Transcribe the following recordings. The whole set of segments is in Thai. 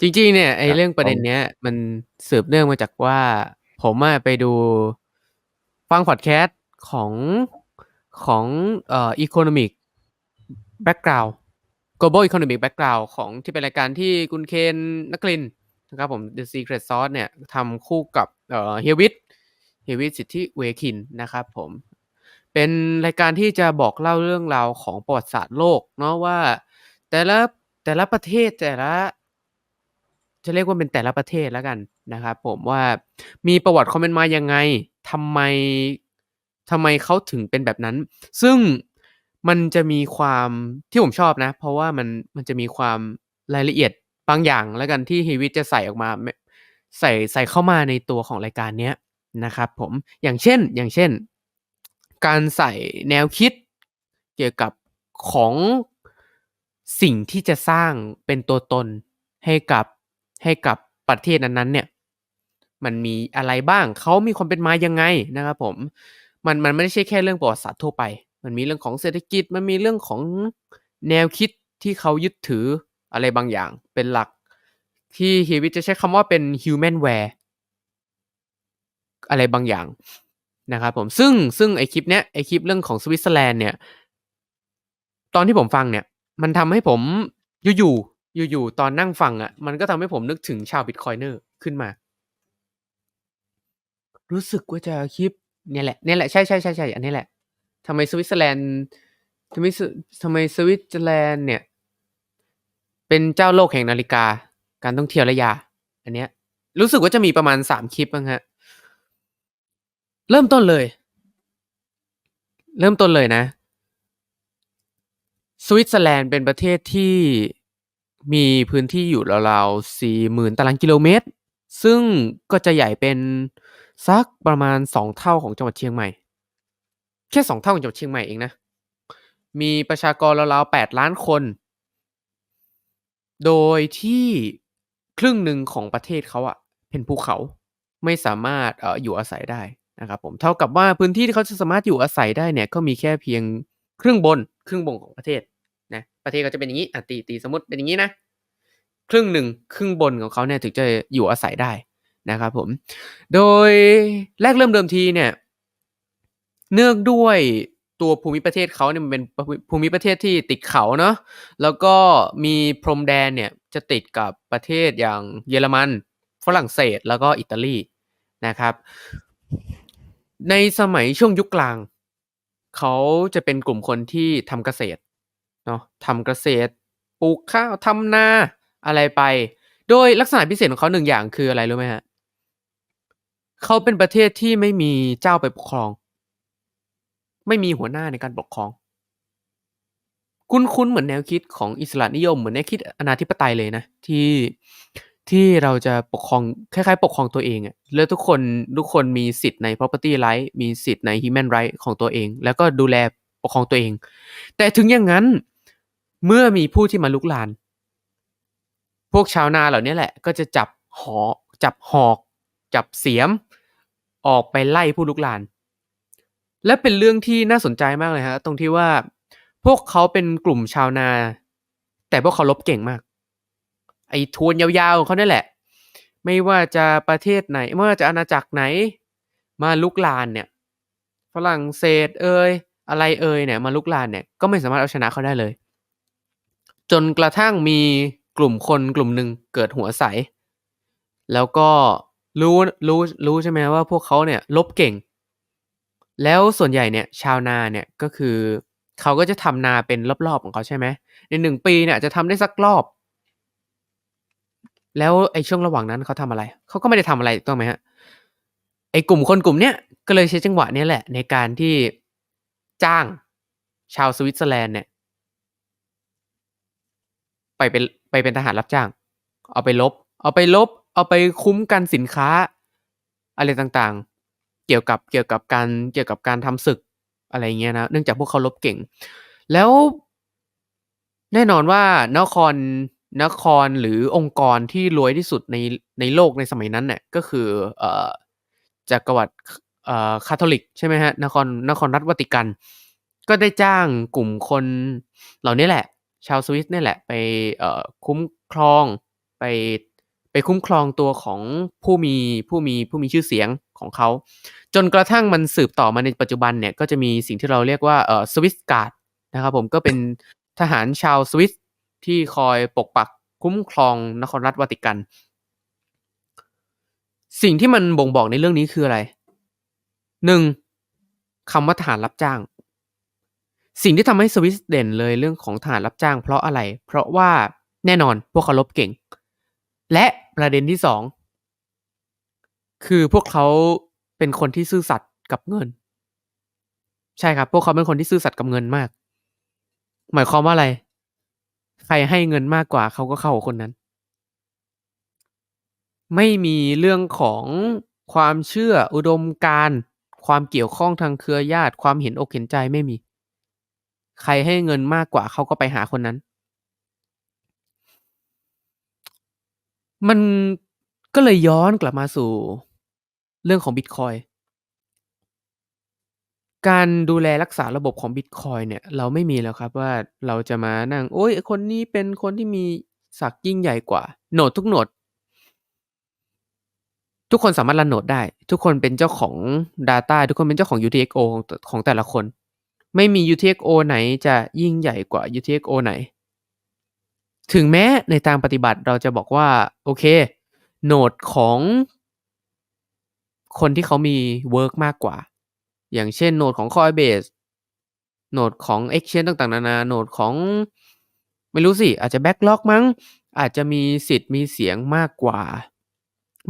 จริงๆเนี่ยไอ้ครัเบรื่องประเด็นผมเนี้ย มันสืบเนื่องมาจากว่า ผมอะไปดูฟังพอดแคสต์ของของเอ่อ Economic Background Global Economic Background ของที่เป็นรายการที่คุณเคนนครินทร์นะครับผม The Secret Sauce เนี่ยทำคู่กับเอ่อเฮียวิทย์เฮียวิทย์สิทธิเวคินนะครับผมเป็นรายการที่จะบอกเล่าเรื่องราวของประวัติศาสตร์โลกเนาะว่าแต่ละแต่ละประเทศแต่ละ จะเรียกว่าเป็นแต่ละประเทศแล้วกันนะครับผมว่ามีประวัติความเป็นมายังไงทำไมทำไมเขาถึงเป็นแบบนั้น ซึ่งมันจะมีความที่ผมชอบนะ เพราะว่ามันมันจะมีความรายละเอียดบางอย่างแล้วกันที่เฮีวิทย์จะใส่ออกมา ใส่ใส่เข้ามาในตัวของรายการเนี้ยนะครับผมอย่างเช่นอย่างเช่น การใส่แนวคิดเกี่ยวกับของสิ่งที่จะสร้างเป็นตัวตนให้กับ ให้กับประเทศนั้นๆเนี่ยมันมีอะไรบ้างเขามีความเป็นมายังไงนะครับผมมันมันไม่ใช่แค่เรื่องประวัติศาสตร์ทั่วไป มันมีเรื่องของเศรษฐกิจมันมีเรื่องของแนวคิดที่เขายึดถืออะไรบางอย่างเป็นหลัก ที่เฮียวิทย์จะใช้คำว่าเป็น Humanware อะไรบางอย่างนะครับผมซึ่งซึ่งไอคลิปเนี้ยไอคลิปเรื่องของสวิตเซอร์แลนด์เนี่ยตอนที่ผมฟังเนี่ย มันทำให้ผมอยู่ อยู่ๆตอนนั่งฟังอะมันก็ทำให้ผมนึกถึงชาวบิตคอยเนอร์ขึ้นมา รู้สึกว่าจะคลิปเนี่ยแหละเนี่ยแหละใช่ๆๆๆอันนี้แหละทำไมสวิตเซอร์แลนด์ทำไมสทำไมสวิตเซอร์แลนด์เนี่ย เป็นเจ้าโลกแห่งนาฬิกา การท่องเที่ยวและยา อันเนี้ย รู้สึกว่าจะมีประมาณ3คลิปมั้งครับเริ่มต้นเลย เริ่มต้นเลยนะ สวิตเซอร์แลนด์เป็นประเทศที่ มีพื้นที่อยู่ราวๆ40,000 ตารางกิโลเมตร ซึ่งก็จะใหญ่เป็นสักประมาณ 2 เท่าของจังหวัดเชียงใหม่ แค่ 2 เท่าของจังหวัดเชียงใหม่เองนะ มีประชากรราวๆ8ล้านคน โดยที่ครึ่งหนึ่งของประเทศเขาอะเป็นภูเขาไม่สามารถเอ่ออยู่อาศัยได้นะครับผมเท่ากับว่าพื้นที่ที่เขาจะสามารถอยู่อาศัยได้เนี่ยก็มีแค่เพียงครึ่งบนครึ่งบนของประเทศ ประเทศก็จะเป็นอย่างงี้อะตีตีสมมติเป็นอย่างงี้นะ ครึ่งหนึ่งครึ่งบนของเขาเนี่ยถึงจะอยู่อาศัยได้นะครับผม โดยแรกเริ่มเดิมทีเนี่ย เนื่องด้วยตัวภูมิประเทศเขาเนี่ยมันเป็นภูมิประเทศที่ติดเขาเนาะ แล้วก็มีพรมแดนเนี่ยจะติดกับประเทศอย่างเยอรมัน ฝรั่งเศสแล้วก็อิตาลีนะครับ ในสมัยช่วงยุคกลาง เขาจะเป็นกลุ่มคนที่ทำเกษตร เนาะทำเกษตร ปลูกข้าวทำนาอะไรไป โดยลักษณะพิเศษของเขา1อย่างคืออะไรรู้ไหมครับ?เขาเป็นประเทศที่ไม่มีเจ้าไปปกครอง ไม่มีหัวหน้าในการปกครอง คุ้นๆเหมือนแนวคิดของอิสระนิยมเหมือนแนวคิดอนาธิปไตยเลยนะที่ที่เราจะปกครองคล้ายๆ ปกครองตัวเองอะแล้วทุกคนทุกคนมีสิทธิ์ใน property right มีสิทธิ์ใน human right ของตัวเอง แล้วก็ดูแลปกครองตัวเอง แต่ถึงอย่างงั้น เมื่อมีผู้ที่มารุกราน พวกชาวนาเหล่านี้แหละ ก็จะจับหอจับหอก จับเสียม ออกไปไล่ผู้รุกราน และเป็นเรื่องที่น่าสนใจมากเลยครับตรงที่ว่าพวกเขาเป็นกลุ่มชาวนา แต่พวกเขารบเก่งมาก ไอ้ทวนยาวๆของเขาเนี่ยแหละ ไม่ว่าจะประเทศไหน ไม่ว่าจะอาณาจักรไหน มารุกรานเนี่ยฝรั่งเศสเอยอะไรเอยเนี่ยมารุกรานเนี่ยก็ไม่สามารถเอาชนะเขาได้เลย จนกระทั่งมีกลุ่มคนกลุ่มหนึ่งเกิดหัวใส แล้วก็รู้รู้รู้ใช่ไหมว่าพวกเขาเนี่ยรบเก่ง แล้วส่วนใหญ่เนี่ยชาวนาเนี่ยก็คือเขาก็จะทำนาเป็นรอบๆของเขาใช่ไหมใน1ปีเนี่ยจะทำได้สักรอบ แล้วไอ้ช่วงระหว่างนั้นเขาทำอะไร เขาก็ไม่ได้ทำอะไรถูกต้องไหมครับ?ไอ้กลุ่มคนกลุ่มเนี้ยก็เลยใช้จังหวะนี้แหละ ในการที่จ้างชาวสวิตเซอร์แลนด์เนี่ย ไปเป็นไปเป็นทหารรับจ้าง เอาไปรบเอาไปรบเอาไปคุ้มกันสินค้า อะไรต่างๆ เกี่ยวกับเกี่ยวกับการเกี่ยวกับการทำศึกอะไรเงี้ยนะ เนื่องจากพวกเขารบเก่ง แล้วแน่นอนว่านครนครหรือองค์กรที่รวยที่สุดในในโลกในสมัยนั้นเนี่ยก็คือเอ่อจักรวรรดิคเอ่อคาทอลิกใช่ไหมครับนครนครรัฐวาติกัน ก็ได้จ้างกลุ่มคนเหล่านี้แหละ ชาวสวิสเนี่ยแหละไปเอ่อคุ้มครองไปไปคุ้มครองตัวของผู้มีผู้มีผู้มีชื่อเสียงของเขา จนกระทั่งมันสืบต่อมาในปัจจุบันเนี่ยก็จะมีสิ่งที่เราเรียกว่าเอ่อสวิสการ์ดนะครับผมก็เป็นทหารชาวสวิสที่คอยปกปักคุ้มครองนครรัฐวาติกัน สิ่งที่มันบ่งบอกในเรื่องนี้คืออะไรหนึ่งคำว่าทหารรับจ้าง สิ่งที่ทำให้สวิสเด่นเลยเรื่องของทหารรับจ้างเพราะอะไร เพราะว่าแน่นอนพวกเขาลบเก่ง และประเด็นที่สองคือพวกเขาเป็นคนที่ซื่อสัตย์กับเงิน ใช่ครับ พวกเขาเป็นคนที่ซื่อสัตย์กับเงินมาก หมายความว่าอะไร ใครให้เงินมากกว่าเขาก็เข้าคนนั้น ไม่มีเรื่องของความเชื่ออุดมการ ความเกี่ยวข้องทางเครือญาติ ความเห็นอกเห็นใจไม่มี ใครให้เงินมากกว่าเขาก็ไปหาคนนั้น มันก็เลยย้อนกลับมาสู่เรื่องของบิตคอยการดูแลรักษาระบบของบิตคอยเนี่ยเราไม่มีแล้วครับว่าเราจะมานั่ง โอ๊ยคนนี้เป็นคนที่มีศักยิ่งใหญ่กว่าโหนดทุกโหนด ทุกคนสามารถรันโหนดได้ ทุกคนเป็นเจ้าของ Data ทุกคนเป็นเจ้าของ UTXO ของตของแต่ละคน ไม่มี UTXO ไหนจะยิ่งใหญ่กว่า UTXO ไหน ถึงแม้ในทางปฏิบัติเราจะบอกว่า โอเค โหนดของคนที่เขามีเวิร์กมากกว่า อย่างเช่นโหนดของ Coinbase โหนดของ Exchange ต่างๆ นานา โหนดของไม่รู้สิ อาจจะ Backlog มั้ง อาจจะมีสิทธิ์มีเสียงมากกว่า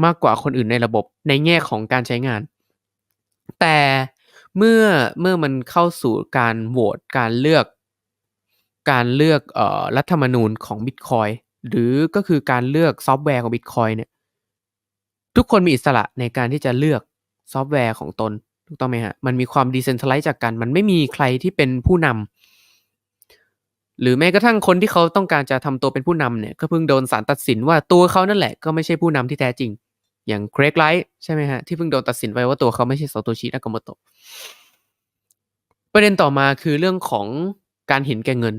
มากกว่าคนอื่นในระบบในแง่ของการใช้งาน แต่ เมื่อเมื่อมันเข้าสู่การโหวตการเลือก การเลือกเอ่อรัฐธรรมนูญของบิตคอยหรือก็คือการเลือกซอฟต์แวร์ของบิตคอยเนี่ยทุกคนมีอิสระในการที่จะเลือกซอฟต์แวร์ของตนถูกต้องไหมครับมันมีความ Decentralize จากกัน มันไม่มีใครที่เป็นผู้นำหรือแม้กระทั่งคนที่เขาต้องการจะทำตัวเป็นผู้นำเนี่ยก็เพิ่งโดนศาลตัดสินว่าตัวเขานั่นแหละก็ไม่ใช่ผู้นำที่แท้จริง อย่าง Craig Wright ใช่ไหมครับที่เพิ่งโดนตัดสินไปว่าตัวเขาไม่ใช่ Satoshi Nakamoto ประเด็นต่อมาคือเรื่องของการเห็นแก่เงิน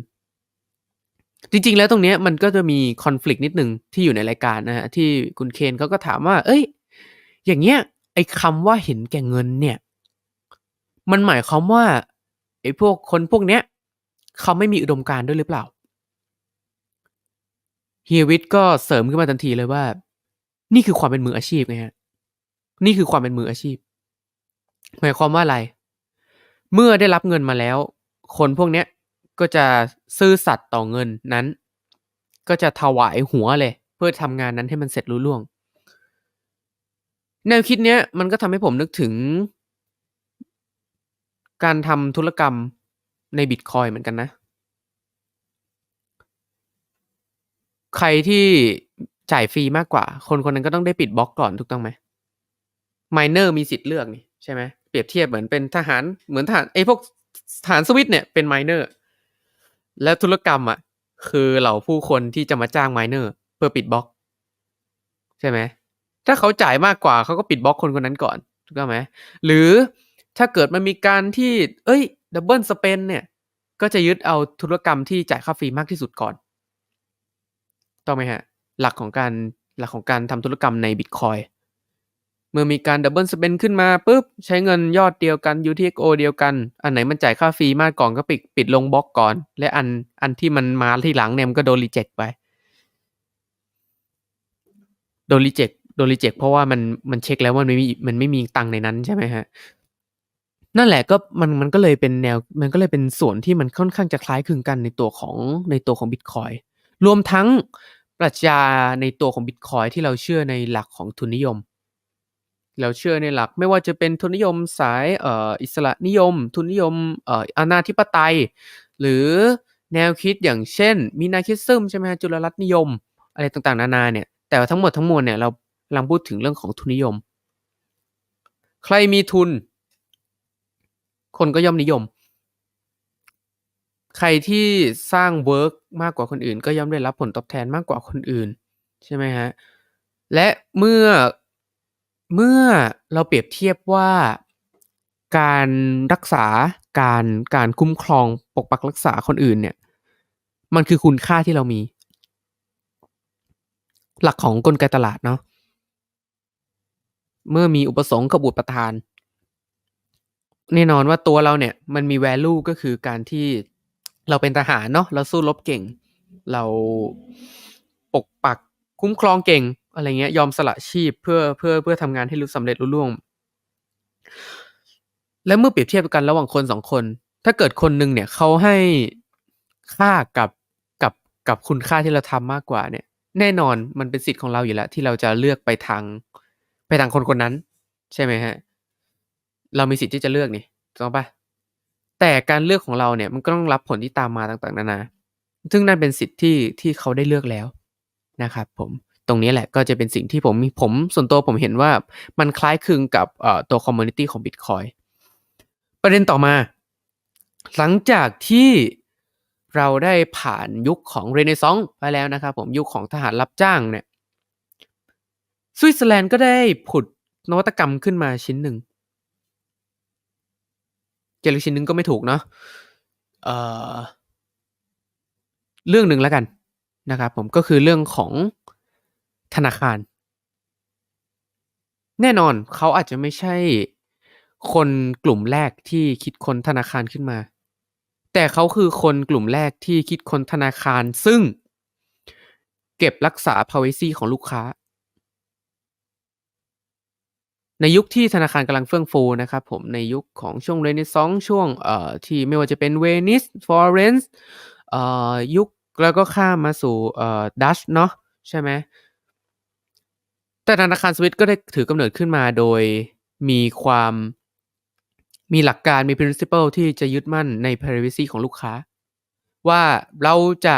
จริง ๆ แล้วตรงเนี้ยมันก็จะมี conflict นิดหนึ่งที่อยู่ในรายการนะครับที่คุณเคนเขาก็ถามว่าเฮ้ย อย่างเงี้ยไอ้คำว่าเห็นแก่เงินเนี่ย มันหมายความว่าไอ้พวกคนพวกเนี้ยเขาไม่มีอุดมการณ์ด้วยหรือเปล่าเฮียวิทย์ก็เสริมขึ้นมาทันทีเลยว่า นี่คือความเป็นมืออาชีพไงครับนี่คือความเป็นมืออาชีพ หมายความว่าอะไร เมื่อได้รับเงินมาแล้ว คนพวกเนี้ยก็จะซื่อสัตย์ต่อเงินนั้น ก็จะถวายหัวเลย เพื่อทำงานนั้นให้มันเสร็จลุล่วง แนวคิดเนี้ยมันก็ทำให้ผมนึกถึง การทำธุรกรรมในบิตคอยเหมือนกันนะ ใครที่ จ่ายฟรีมากกว่า คนคนนั้นก็ต้องได้ปิดบล็อกก่อนถูกต้องไหม miner มีสิทธิ์เลือกนี่ใช่ไหมเปรียบเทียบเหมือนเป็นทหารเหมือนทหารไอ้พวกทหารสวิสเนี่ยเป็น miner แล้วธุรกรรมอะคือเหล่าผู้คนที่จะมาจ้าง miner เพื่อปิดบล็อก ใช่ไหมถ้าเขาจ่ายมากกว่าเขาก็ปิดบล็อกคนคนนั้นก่อนถูกต้องไหมหรือถ้าเกิดมันมีการที่ เอ้ยดับเบิลสเปนเนี่ย ก็จะยึดเอาธุรกรรมที่จ่ายค่าฟรีมากที่สุดก่อน ต้องไหมครับ หลักของการหลักของการทำธุรกรรมในบิตคอยเมื่อมีการดับเบิลสเปนขึ้นมาปุ๊บใช้เงินยอดเดียวกัน UTXO เดียวกัน อันไหนมันจ่ายค่าฟรีมากก่อนก็ปิดปิดลงบล็อกก่อน และอันอันที่มันมาที่หลังเนี่ยมันก็โดนริเจ็กต์ไปโดนริเจ็กต์โดนริเจ็กต์เพราะว่ามันมันเช็กแล้วว่ามันไม่มีมันไม่มีตังในนั้นใช่ไหมครับนั่นแหละก็มันมันก็เลยเป็นแนวมันก็เลยเป็นส่วนที่มันค่อนข้างจะคล้ายคลึงกันในตัวของในตัวของบิตคอยรวมทั้ง ปรัชญาในตัวของบิตคอยที่เราเชื่อในหลักของทุนนิยม เราเชื่อในหลักไม่ว่าจะเป็นทุนนิยมสายอ,อ,อิสระนิยม ทุนนิยมอออนาธิปไตย หรือแนวคิดอย่างเช่น Minarchism ใช่ไหมจุลรัตนนิยม อะไรต่างๆ นานาเนี่ยแต่ทั้งหมดทั้งมวลเนี่ยเรากำลังพูดถึงเรื่องของทุนนิยม ใครมีทุน คนก็ย่อมนิยม ใครที่สร้างเวิร์กมากกว่าคนอื่น ก็ย่อมได้รับผลตอบแทนมากกว่าคนอื่น ใช่ไหมครับและเมื่อเมื่อเราเปรียบเทียบว่าการรักษาการการคุ้มครองปกปักรักษาคนอื่นเนี่ย มันคือคุณค่าที่เรามี หลักของกลไกตลาดเนาะเมื่อมีอุปสงค์กับอุประทาน แน่นอนว่าตัวเราเนี่ย มันมี value ก็คือการที่ เราเป็นทหารเนาะเราสู้รบเก่ง เราปกปักคุ้มครองเก่งอะไรเงี้ยยอมสละชีพเพื่อเพื่อเพื่อทำงานให้รู้สำเร็จลุล่วง แล้วเมื่อเปรียบเทียบกันระหว่างคนสองคน ถ้าเกิดคนหนึ่งเนี่ยเขาให้ค่ากับกับกับคุณค่าที่เราทำมากกว่าเนี่ย แน่นอนมันเป็นสิทธิ์ของเราอยู่แล้ว ที่เราจะเลือกไปทาง ไปทางคนคนนั้น ใช่ไหมฮะ เรามีสิทธิ์ที่จะเลือกนี่ถูกต้ปะ แต่การเลือกของเราเนี่ยมันก็ต้องรับผลที่ตามมาต่างๆนานา ซึ่งนั่นเป็นสิทธิ์ที่ที่เขาได้เลือกแล้วนะครับผมตรงนี้แหละก็จะเป็นสิ่งที่ผมผมส่วนตัวผมเห็นว่ามันคล้ายคลึงกับตัวคอมมูนิตี้ของ Bitcoin ประเด็นต่อมา หลังจากที่เราได้ผ่านยุคของเรเนซองส์ไปแล้วนะครับผมยุคของทหารรับจ้างเนี่ยสวิตเซอร์แลนด์ก็ได้ผุดนวัตกรรมขึ้นมาชิ้นหนึ่ง จะเรียกชิ้นนึงก็ไม่ถูกเนาะเอ่อเรื่องหนึ่งแล้วกันนะครับผมก็คือเรื่องของธนาคาร แน่นอนเขาอาจจะไม่ใช่คนกลุ่มแรกที่คิดคนธนาคารขึ้นมา แต่เขาคือคนกลุ่มแรกที่คิดคนธนาคารซึ่ง เก็บรักษา privacy ของลูกค้า ในยุคที่ธนาคารกำลังเฟื่องฟูนะครับผมในยุคของช่วงเรเนซองช่วงเอ่อที่ไม่ว่าจะเป็นเวนิสฟลอเรนซ์เอ่อยุคแล้วก็ข้ามมาสู่เอ่อดัชเนาะใช่ไหมแต่ธนาคารสวิตก็ได้ถือกำเนิดขึ้นมาโดยมีความมีหลักการมี principle ที่จะยึดมั่นใน privacy ของลูกค้า ว่าเราจะ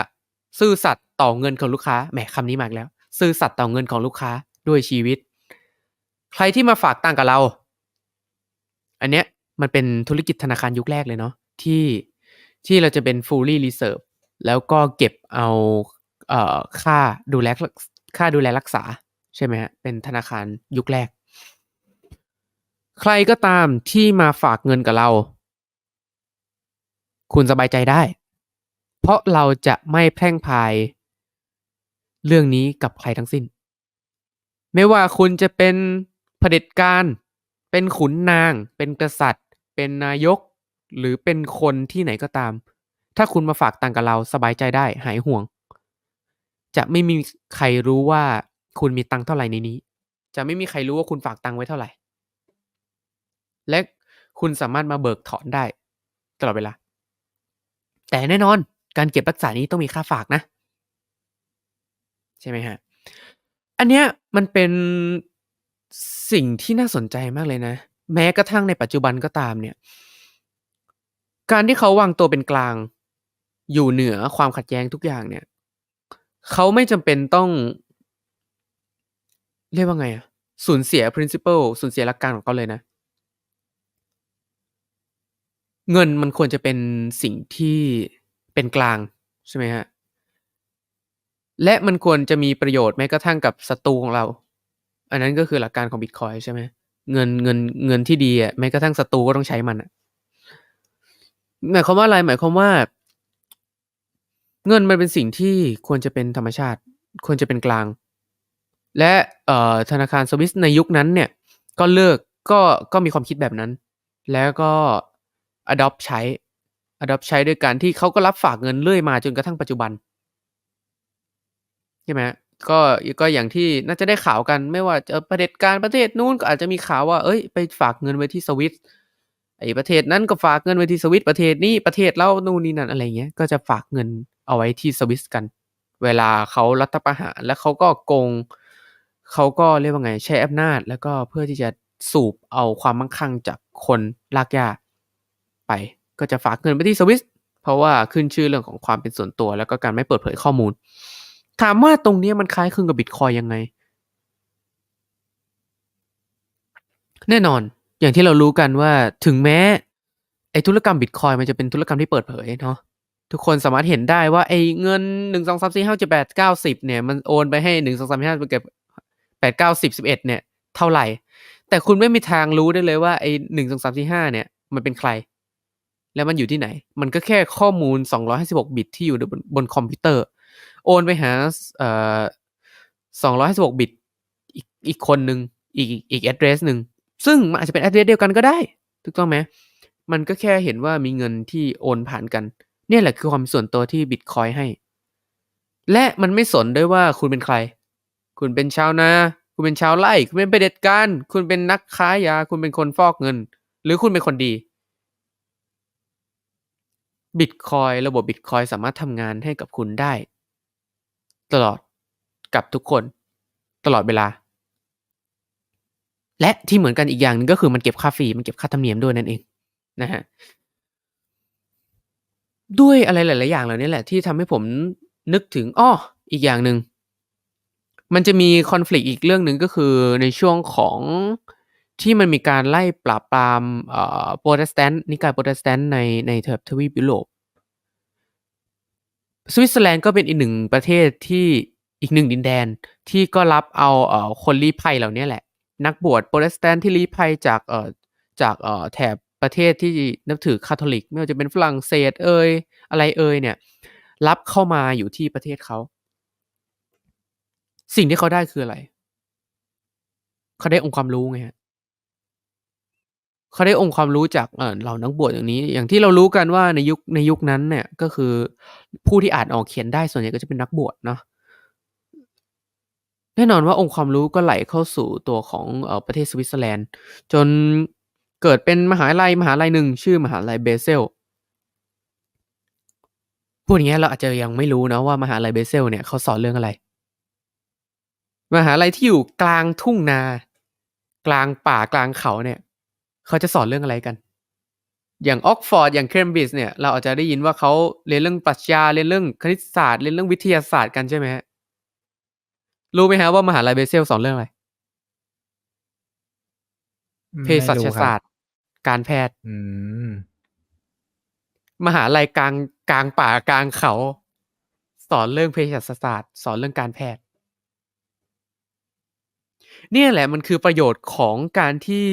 ซื่อสัตย์ต่อเงินของลูกค้าแหมคำนี้มากแล้ว ซื่อสัตย์ต่อเงินของลูกค้าด้วยชีวิต ใครที่มาฝากตังกับเรา อันเนี้ยมันเป็นธุรกิจธนาคารยุคแรกเลยเนาะที่ที่เราจะเป็น fully reserve แล้วก็เก็บเอาเอ่อค่าดูแลค่าดูแลรักษา ใช่ไหมฮะ เป็นธนาคารยุคแรก ใครก็ตามที่มาฝากเงินกับเรา คุณสบายใจได้ เพราะเราจะไม่แพร่งพายเรื่องนี้กับใครทั้งสิ้น ไม่ว่าคุณจะเป็น เผด็จการเป็นขุนนาง เป็นกษัตริย์ เป็นนายก หรือเป็นคนที่ไหนก็ตาม ถ้าคุณมาฝากตังกับเราสบายใจได้หายห่วง จะไม่มีใครรู้ว่าคุณมีตังเท่าไหร่ในนี้ จะไม่มีใครรู้ว่าคุณฝากตังไว้เท่าไหร่ และคุณสามารถมาเบิกถอนได้ตลอดเวลา แต่แน่นอนการเก็บรักษานี้ต้องมีค่าฝากนะ ใช่ไหมฮะ อันเนี้ยมันเป็น สิ่งที่น่าสนใจมากเลยนะ แม้กระทั่งในปัจจุบันก็ตามเนี่ย การที่เขาวางตัวเป็นกลาง อยู่เหนือความขัดแย้งทุกอย่างเนี่ย เขาไม่จำเป็นต้อง เรียกว่าไงอะสูญเสีย principle สูญเสียหลักการของเขาเลยนะ เงินมันควรจะเป็นสิ่งที่เป็นกลางใช่ไหมฮะ และมันควรจะมีประโยชน์แม้กระทั่งกับศัตรูของเรา อันนั้นก็คือหลักการของบิตคอยใช่ไหมเงินเงินเงินที่ดีอะแม้กระทั่งศัตรูก็ต้องใช้มันอะหมายความว่าอะไรหมายความว่า เงินมันเป็นสิ่งที่ควรจะเป็นธรรมชาติ ควรจะเป็นกลาง และเออธนาคารสวิสในยุคนั้นเนี่ย ก็เลิกก็ก็มีความคิดแบบนั้น แล้วก็ adopt ใช้ adopt ใช้ด้วยการที่เขาก็รับฝากเงินเรื่อยมาจนกระทั่งปัจจุบันใช่ไหม ก็ก็อย่างที่น่าจะได้ข่าวกันไม่ว่าจะประเด็จการประเทศนู้นก็อาจจะมีข่าวว่าเอ้ยไปฝากเงินไว้ที่สวิตไอ้ประเทศนั้นก็ฝากเงินไว้ที่สวิตประเทศนี้ประเทศเรานู่นนี่นั่นอะไรเงี้ยก็จะฝากเงินเอาไว้ที่สวิตกัน เวลาเขารัฐประหารแล้วเขาก็โกงเขาก็เรียกว่าไงใช้อำนาจ แล้วก็เพื่อที่จะสูบเอาความมั่งคั่งจากคนลากยาไป ก็จะฝากเงินไปที่สวิสเพราะว่าขึ้นชื่อเรื่องของความเป็นส่วนตัว แล้วก็การไม่เปิดเผยข้อมูล ถามว่าตรงนี้มันคล้ายคลึงกับบิตคอยยังไง แน่นอนอย่างที่เรารู้กันว่าถึงแม้ไอ้ธุรกรรมบิตคอยมันจะเป็นธุรกรรมที่เปิดเผยเนาะทุกคนสามารถเห็นได้ว่าไอ้เงินหนึ่งสองสามสี่ห้าเจ็ดแปดเก้าสิบเนี่ยมันโอนไปให้หนึ่งสองสามสี่ห้าไปเก็บแปดเก้าสิบสิบเอ็ดเนี่ยเท่าไหร่ แต่คุณไม่มีทางรู้ได้เลยว่าไอ้หนึ่งสองสามสี่ห้าเนี่ยมันเป็นใคร แล้วมันอยู่ที่ไหน มันก็แค่ข้อมูล256บิตที่อยู่บนบนคอมพิวเตอร์ โอนไปหาเอ่อ256บิตอีกอีกคนหนึ่งอีกอีก address หนึ่งซึ่งมันอาจจะเป็น address เดียวกันก็ได้ ถูกต้องไหมมันก็แค่เห็นว่ามีเงินที่โอนผ่านกัน เนี่ยแหละคือความส่วนตัวที่บิตคอยให้ และมันไม่สนด้วยว่าคุณเป็นใคร คุณเป็นชาวนา คุณเป็นชาวไร่ คุณเป็นเผด็จการ คุณเป็นนักค้ายา คุณเป็นคนฟอกเงิน หรือคุณเป็นคนดีบิตคอยระบบบิตคอยสามารถทำงานให้กับคุณได้ ตลอดกับทุกคนตลอดเวลา และที่เหมือนกันอีกอย่างหนึงก็คือมันเก็บค่าฟรีมันเก็บค่าธรรมเนียมด้วยนั่นเองนะฮะด้วยอะไรหลาย ๆ อย่างเหล่านี้แหละที่ทำให้ผมนึกถึงอ้ออีกอย่างหนึ่งมันจะมีคอนฟ lict อีกเรื่องหนึ่งก็คือในช่วงของที่มันมีการไล่ปราบปรามเอ่อโปรเตสแตนต์นิกายโปรเตสแตนต์ในในแถบทวีปยุโรป สวิตเซอร์แลนด์ก็เป็นอีกหนึ่งประเทศที่อีกหนึ่งดินแดนที่ก็รับเอาเอ่อคนลี้ภัยเหล่านี้แหละ นักบวชโปรเตสแตนต์ที่ลี้ภัยจากเอ่อจากเอ่อแถบประเทศที่นับถือคาทอลิก ไม่ว่าจะเป็นฝรั่งเศสเอยอะไรเอยเนี่ยรับเข้ามาอยู่ที่ประเทศเขา สิ่งที่เขาได้คืออะไร เขาได้องค์ความรู้ไงฮะ เขาได้องค์ความรู้จากเหล่านักบวชอย่างนี้ อย่างที่เรารู้กันว่าในยุคในยุคนั้นเนี่ยก็คือผู้ที่อ่านออกเขียนได้ส่วนใหญ่ก็จะเป็นนักบวชเนาะแน่นอนว่าองค์ความรู้ก็ไหลเข้าสู่ตัวของอประเทศสวิตเซอร์แลนด์ จนเกิดเป็นมหาลัยมหาลัยหนึ่งชื่อมหาลัยเบเซลพูดอย่างเงี้ยเราอาจจะยังไม่รู้นะว่ามหาลัยเบเซลเนี่ยเขาสอนเรื่องอะไร มหาลัยที่อยู่กลางทุ่งนา กลางป่ากลางเขาเนี่ย เขาจะสอนเรื่องอะไรกัน อย่างออกฟอร์ดอย่างเคมบริดจ์เนี่ย เราอาจจะได้ยินว่าเขาเรียนเรื่องปรัชญาเรียนเรื่องคณิตศาสตร์เรียนเรื่องวิทยาศาสตร์กันใช่ไหมฮะรู้ไหมฮะว่ามหาลัยเบเซลสอนเรื่องอะไรอืมเภไม่สัชรู้คศารัสบตร์ การแพทย์อืมมหาลัยกลางกลางป่ากลางเขา สอนเรื่องเภสัชศาสตร์ สอนเรื่องการแพทย์ เนี่ยแหละมันคือประโยชน์ของการที่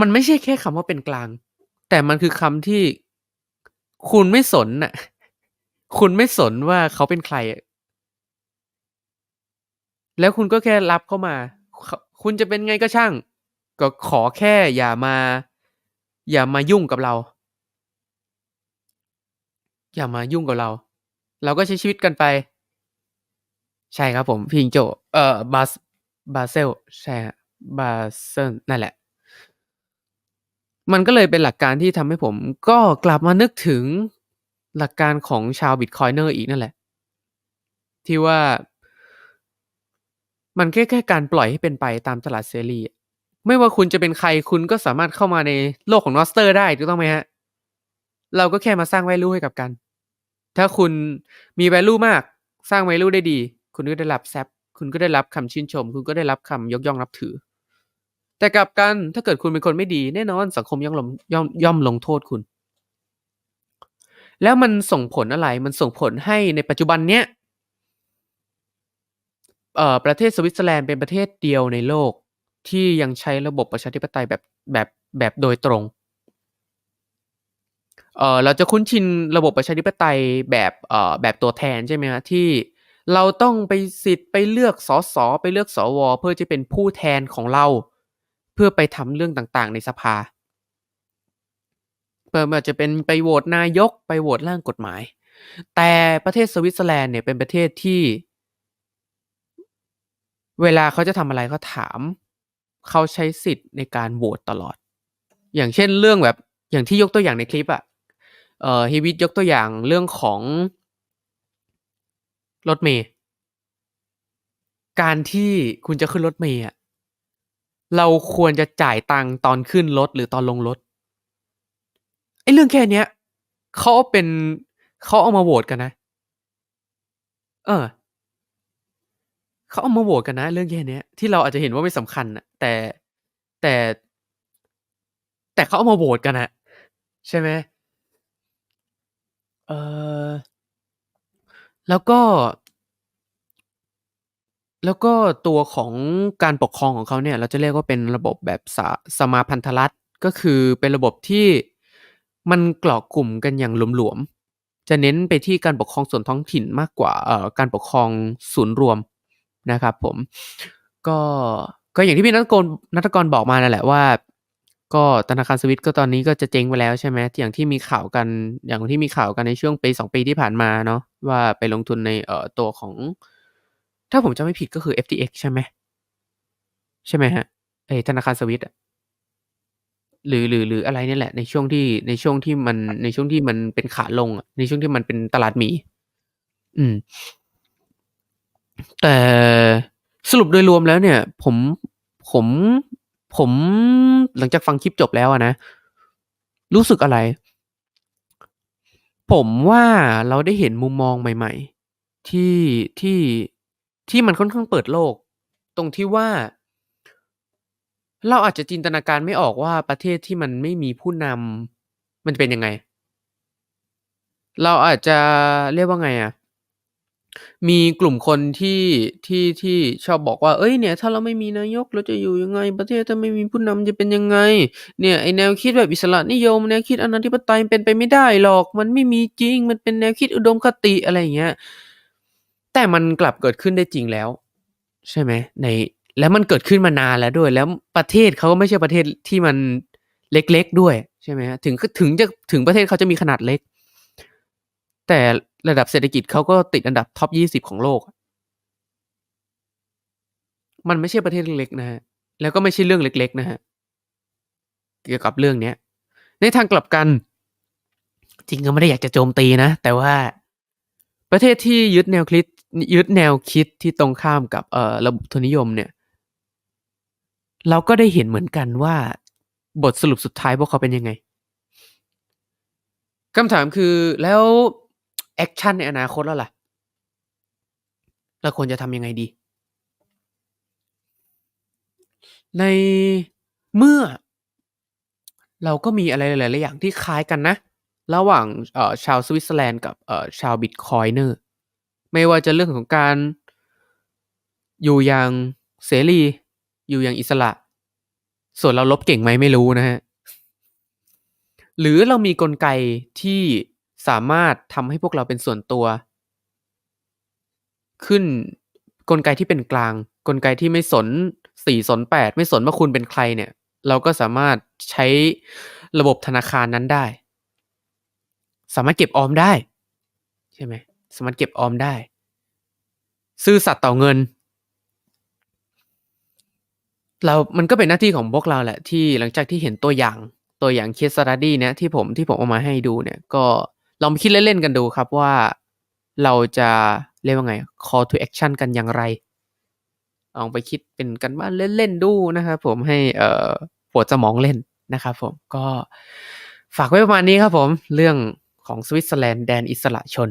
มันไม่ใช่แค่คำว่าเป็นกลาง แต่มันคือคำที่คุณไม่สนน่ะ คุณไม่สนว่าเขาเป็นใคร แล้วคุณก็แค่รับเข้ามา คุณจะเป็นไงก็ช่าง ก็ขอแค่อย่ามา อย่ามายุ่งกับเรา อย่ามายุ่งกับเรา เราก็ใช้ชีวิตกันไป ใช่ครับผมพิงโจ เอ่อบาสบาเซล ใช่ฮะบาเซลนั่นแหละ มันก็เลยเป็นหลักการที่ทำให้ผมก็กลับมานึกถึงหลักการของชาวบิตคอยเนอร์อีกนั่นแหละ ที่ว่ามันแค่แค่การปล่อยให้เป็นไปตามตลาดเสรีไม่ว่าคุณจะเป็นใครคุณก็สามารถเข้ามาในโลกของนอสเตอร์ได้ถูกต้องไหมฮะ เราก็แค่มาสร้าง value ให้กับกัน ถ้าคุณมี value มากสร้าง value ได้ดี คุณก็ได้รับแซปคุณก็ได้รับคำชื่นชม คุณก็ได้รับคำยกย่องนับถือ แต่กลับกันถ้าเกิดคุณเป็นคนไม่ดีแน่นอนสังคมย่อมลงย่อมย่อมลงโทษคุณ แล้วมันส่งผลอะไรมันส่งผลให้ในปัจจุบันเนี้ยเอ่อประเทศสวิตเซอร์แลนด์เป็นประเทศเดียวในโลกที่ยังใช้ระบบประชาธิปไตยแบบแบบแบบโดยตรงเอ่อเราจะคุ้นชินระบบประชาธิปไตยแบบเอ่อแบบตัวแทนใช่ไหมฮะที่เราต้องไปสิทธิ์ไปเลือกสสไปเลือกสวเพื่อจะเป็นผู้แทนของเรา เพื่อไปทำเรื่องต่างๆ ในสภาเพื่อมาจะเป็นไปโหวตนายกไปโหวตร่างกฎหมาย แต่ประเทศสวิตเซอร์แลนด์เนี่ยเป็นประเทศที่ เวลาเขาจะทำอะไรเขาถาม เขาใช้สิทธิ์ในการโหวตตลอด อย่างเช่นเรื่องแบบอย่างที่ยกตัวอย่างในคลิปอะเอ่อฮีวิตยกตัวอย่างเรื่องของรถเมย์การที่คุณจะขึ้นรถเมย์อะ เราควรจะจ่ายตังค์ตอนขึ้นรถหรือตอนลงรถไอ้เรื่องแค่เนี้ยเขาเป็นเขาเอามาโหวตกันนะ เออเขาเอามาโหวตกันนะ เรื่องแค่เนี้ยที่เราอาจจะเห็นว่าไม่สำคัญนะแต่แต่ แต่เขาเอามาโหวตกันน่ะใช่ไหมเออแล้วก็ แล้วก็ตัวของการปกครองของเขาเนี่ย เราจะเรียกว่าเป็นระบบแบบสาสมาพันธรัฐก็คือเป็นระบบที่มันกาะกลุ่มกันอย่างหลวมๆ จะเน้นไปที่การปกครองส่วนท้องถิ่นมากกว่าเอ่อการปกครองศูนย์รวมนะครับผมก็ก็อย่างที่พี่นัทกรนัทกรบอกมานั่นแหละว่า ก็ธนาคารสวิสก็ตอนนี้ก็จะเจ๊งไปแล้วใช่ไหมอย่างที่มีข่าวกันอย่างที่มีข่าวกันในช่วงปีสองปีที่ผ่านมาเนาะว่าไปลงทุนในเอ่อตัวของ ถ้าผมจำไม่ผิดก็คือ FTX ใช่ไหมใช่ไหมฮะไอธนาคารสวิสอะหรือหรือหรืออะไรเนี่ยแหละ ในช่วงที่ในช่วงที่มันในช่วงที่มันเป็นขาลงอะในช่วงที่มันเป็นตลาดหมี อืม แต่สรุปโดยรวมแล้วเนี่ย ผมผมผมหลังจากฟังคลิปจบแล้วนะ รู้สึกอะไร ผมว่าเราได้เห็นมุมมองใหม่ ๆ ที่ที่ ที่มันค่อนข้างเปิดโลก ตรงที่ว่า เราอาจจะจินตนาการไม่ออกว่าประเทศที่มันไม่มีผู้นำมันจะเป็นยังไง เราอาจจะเรียกว่าไงอะมีกลุ่มคนที่ที่ที่ชอบบอกว่า เอ้ยเนี่ย ถ้าเราไม่มีนายกเราจะอยู่ยังไง ประเทศถ้าไม่มีผู้นำจะเป็นยังไง เนี่ยไอแนวคิดแบบอิสระนิยมแนวคิดอนาธิปไตยมันเป็นไปไม่ได้หรอก มันไม่มีจริง มันเป็นแนวคิดอุดมคติอะไรอย่างเงี้ย แต่มันกลับเกิดขึ้นได้จริงแล้ว ใช่ไหมในแล้วมันเกิดขึ้นมานานแล้วด้วย แล้วประเทศเขาก็ไม่ใช่ประเทศที่มันเล็กๆด้วยใช่ไหมฮะถึงถึงจะถึงประเทศเขาจะมีขนาดเล็ก แต่ระดับเศรษฐกิจเขาก็ติดอันดับท็อปยี่สิบของโลก มันไม่ใช่ประเทศเล็กๆนะฮะแล้วก็ไม่ใช่เรื่องเล็ก ๆ นะฮะเกี่ยวกับเรื่องเนี้ย ในทางกลับกัน จริงก็ไม่ได้อยากจะโจมตีนะ แต่ว่าประเทศที่ยึดแนวคิด ยึดแนวคิดที่ตรงข้ามกับเอ่อระบบทุนนิยมเนี่ย เราก็ได้เห็นเหมือนกันว่า บทสรุปสุดท้ายพวกเขาเป็นยังไงคำถามคือแล้วแอคชั่นในอนาคตแล้วล่ะ เราควรจะทำยังไงดี ในเมื่อ เราก็มีอะไรหลาย ๆ อย่างที่คล้ายกันนะ ระหว่างชาวสวิตเซอร์แลนด์กับชาวบิตคอยเนอร์ ไม่ว่าจะเรื่องของการอยู่อย่างเสรี อยู่อย่างอิสระ ส่วนเราลบเก่งไหมไม่รู้นะฮะ หรือเรามีกลไกที่สามารถทำให้พวกเราเป็นส่วนตัว ขึ้นกลไกที่เป็นกลาง กลไกที่ไม่สนสี่สนแปดไม่สนว่าคุณเป็นใครเนี่ย เราก็สามารถใช้ระบบธนาคารนั้นได้ สามารถเก็บออมได้ ใช่ไหม สามารถเก็บออมได้ ซื่อสัตย์ต่อเงิน เรา มันก็เป็นหน้าที่ของพวกเราแหละ ที่หลังจากที่เห็นตัวอย่างตัวอย่างเคสสตัดดี้เนี่ยที่ผมที่ผมเอามาให้ดูเนี่ย ก็ลองคิดเล่นๆกันดูครับว่าเราจะเรียกว่าไง call to action กันอย่างไร ลองไปคิดเป็นกันบ้านเล่นๆดูนะครับผมให้เอ่อปวดสมองเล่นนะครับผมก็ฝากไว้ประมาณนี้ครับผม เรื่องของสวิตเซอร์แลนด์แดนอิสระชน